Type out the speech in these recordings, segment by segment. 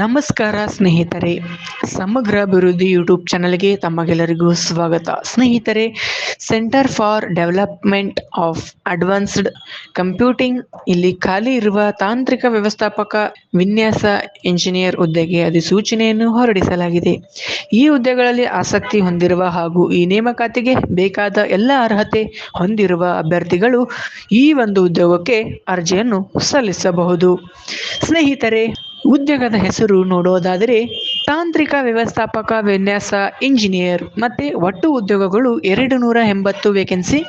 ನಮಸ್ಕಾರ ಸ್ನೇಹಿತರೆ. ಸಮಗ್ರ ಅಭಿವೃದ್ಧಿ ಯೂಟ್ಯೂಬ್ ಚಾನಲ್ಗೆ ತಮಗೆಲ್ಲರಿಗೂ ಸ್ವಾಗತ. ಸ್ನೇಹಿತರೆ centre for development of advanced computing ಇಲ್ಲಿ ಖಾಲಿ ಇರುವ ತಾಂತ್ರಿಕ ವ್ಯವಸ್ಥಾಪಕ ವಿನ್ಯಾಸ ಇಂಜಿನಿಯರ್ ಹುದ್ದೆಗೆ ಅಧಿಸೂಚನೆಯನ್ನು ಹೊರಡಿಸಲಾಗಿದೆ. ಈ ಹುದ್ದೆಗಳಲ್ಲಿ ಆಸಕ್ತಿ ಹೊಂದಿರುವ ಹಾಗೂ ಈ ನೇಮಕಾತಿಗೆ ಬೇಕಾದ ಎಲ್ಲ ಅರ್ಹತೆ ಹೊಂದಿರುವ ಅಭ್ಯರ್ಥಿಗಳು ಈ ಒಂದು ಉದ್ಯೋಗಕ್ಕೆ ಅರ್ಜಿಯನ್ನು ಸಲ್ಲಿಸಬಹುದು. ಸ್ನೇಹಿತರೆ ಉದ್ಯೋಗದ ಹೆಸರು ನೋಡೋದಾದರೆ ತಾಂತ್ರಿಕ ವ್ಯವಸ್ಥಾಪಕ, ವಿನ್ಯಾಸ, ಇಂಜಿನಿಯರ್ ಮತ್ತೆ ಒಟ್ಟು ಉದ್ಯೋಗಗಳು ಎರಡು ನೂರ ಎಂಬತ್ತು ವೇಕೆನ್ಸಿ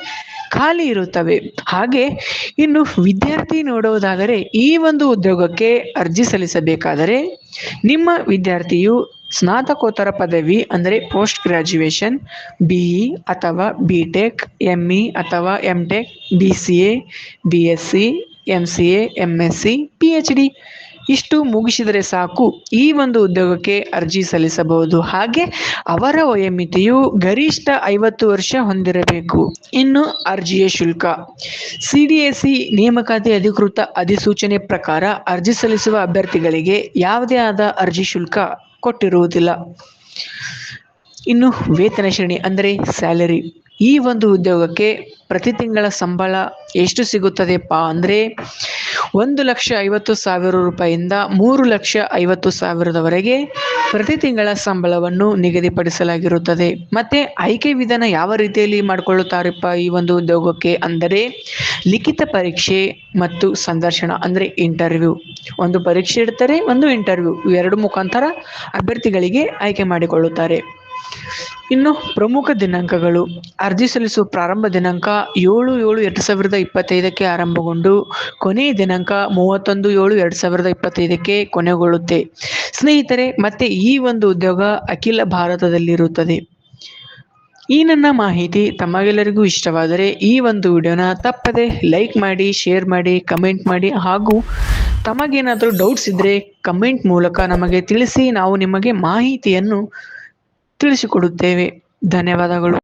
ಖಾಲಿ ಇರುತ್ತವೆ. ಹಾಗೆ ಇನ್ನು ವಿದ್ಯಾರ್ಥಿ ನೋಡುವುದಾದರೆ ಈ ಒಂದು ಉದ್ಯೋಗಕ್ಕೆ ಅರ್ಜಿ ಸಲ್ಲಿಸಬೇಕಾದರೆ ನಿಮ್ಮ ವಿದ್ಯಾರ್ಥಿಯು ಸ್ನಾತಕೋತ್ತರ ಪದವಿ ಅಂದರೆ ಪೋಸ್ಟ್ ಗ್ರಾಜ್ಯುಯೇಷನ್ ಬಿ ಇ ಅಥವಾ ಬಿ ಟೆಕ್ ಎಂ ಅಥವಾ M tech B C A B S C M C A M S C P H D ಇಷ್ಟು ಮುಗಿಸಿದರೆ ಸಾಕು. ಈ ಒಂದು ಉದ್ಯೋಗಕ್ಕೆ ಅರ್ಜಿ ಸಲ್ಲಿಸಬಹುದು. ಹಾಗೆ ಅವರ ವಯೋಮಿತಿಯು ಗರಿಷ್ಠ ಐವತ್ತು ವರ್ಷ ಹೊಂದಿರಬೇಕು. ಇನ್ನು ಅರ್ಜಿಯ ಶುಲ್ಕ. ಸಿ ಡಿ ಎಸ್ ಸಿ ನೇಮಕಾತಿ ಅಧಿಕೃತ ಅಧಿಸೂಚನೆ ಪ್ರಕಾರ ಅರ್ಜಿ ಸಲ್ಲಿಸುವ ಅಭ್ಯರ್ಥಿಗಳಿಗೆ ಯಾವುದೇ ಆದ ಅರ್ಜಿ ಶುಲ್ಕ ಕೊಟ್ಟಿರುವುದಿಲ್ಲ. ಇನ್ನು ವೇತನ ಶ್ರೇಣಿ ಅಂದರೆ ಸ್ಯಾಲರಿ. ಈ ಒಂದು ಉದ್ಯೋಗಕ್ಕೆ ಪ್ರತಿ ತಿಂಗಳ ಸಂಬಳ ಎಷ್ಟು ಸಿಗುತ್ತದೆಪ್ಪ ಅಂದರೆ ಒಂದು ಲಕ್ಷ ಐವತ್ತು ಸಾವಿರ ರೂಪಾಯಿಯಿಂದ ಮೂರು ಲಕ್ಷ ಐವತ್ತು ಸಾವಿರದವರೆಗೆ ಪ್ರತಿ ತಿಂಗಳ ಸಂಬಳವನ್ನು ನಿಗದಿಪಡಿಸಲಾಗಿರುತ್ತದೆ. ಮತ್ತು ಆಯ್ಕೆ ವಿಧಾನ ಯಾವ ರೀತಿಯಲ್ಲಿ ಮಾಡಿಕೊಳ್ಳುತ್ತಾರಪ್ಪ ಈ ಒಂದು ಉದ್ಯೋಗಕ್ಕೆ ಅಂದರೆ ಲಿಖಿತ ಪರೀಕ್ಷೆ ಮತ್ತು ಸಂದರ್ಶನ ಅಂದರೆ ಇಂಟರ್ವ್ಯೂ ಒಂದು ಪರೀಕ್ಷೆ ಇಡ್ತಾರೆ, ಒಂದು ಇಂಟರ್ವ್ಯೂ ಎರಡು ಮುಖಾಂತರ ಅಭ್ಯರ್ಥಿಗಳಿಗೆ ಆಯ್ಕೆ ಮಾಡಿಕೊಳ್ಳುತ್ತಾರೆ. ಇನ್ನು ಪ್ರಮುಖ ದಿನಾಂಕಗಳು. ಅರ್ಜಿ ಸಲ್ಲಿಸುವ ಪ್ರಾರಂಭ ದಿನಾಂಕ ಏಳು ಏಳು ಎರಡು ಸಾವಿರದ ಇಪ್ಪತ್ತೈದಕ್ಕೆ ಆರಂಭಗೊಂಡು, ಕೊನೆಯ ದಿನಾಂಕ ಮೂವತ್ತೊಂದು ಏಳು ಎರಡು ಸಾವಿರದ ಇಪ್ಪತ್ತೈದಕ್ಕೆ ಕೊನೆಗೊಳ್ಳುತ್ತೆ. ಸ್ನೇಹಿತರೆ, ಮತ್ತೆ ಈ ಒಂದು ಉದ್ಯೋಗ ಅಖಿಲ ಭಾರತದಲ್ಲಿರುತ್ತದೆ. ಈ ನನ್ನ ಮಾಹಿತಿ ತಮಗೆಲ್ಲರಿಗೂ ಇಷ್ಟವಾದರೆ ಈ ಒಂದು ವಿಡಿಯೋನ ತಪ್ಪದೆ ಲೈಕ್ ಮಾಡಿ, ಶೇರ್ ಮಾಡಿ, ಕಮೆಂಟ್ ಮಾಡಿ ಹಾಗೂ ತಮಗೇನಾದರೂ ಡೌಟ್ಸ್ ಇದ್ದರೆ ಕಮೆಂಟ್ ಮೂಲಕ ನಮಗೆ ತಿಳಿಸಿ, ನಾವು ನಿಮಗೆ ಮಾಹಿತಿಯನ್ನು ತಿಳಿಸಿಕೊಡುತ್ತೇವೆ. ಧನ್ಯವಾದಗಳು.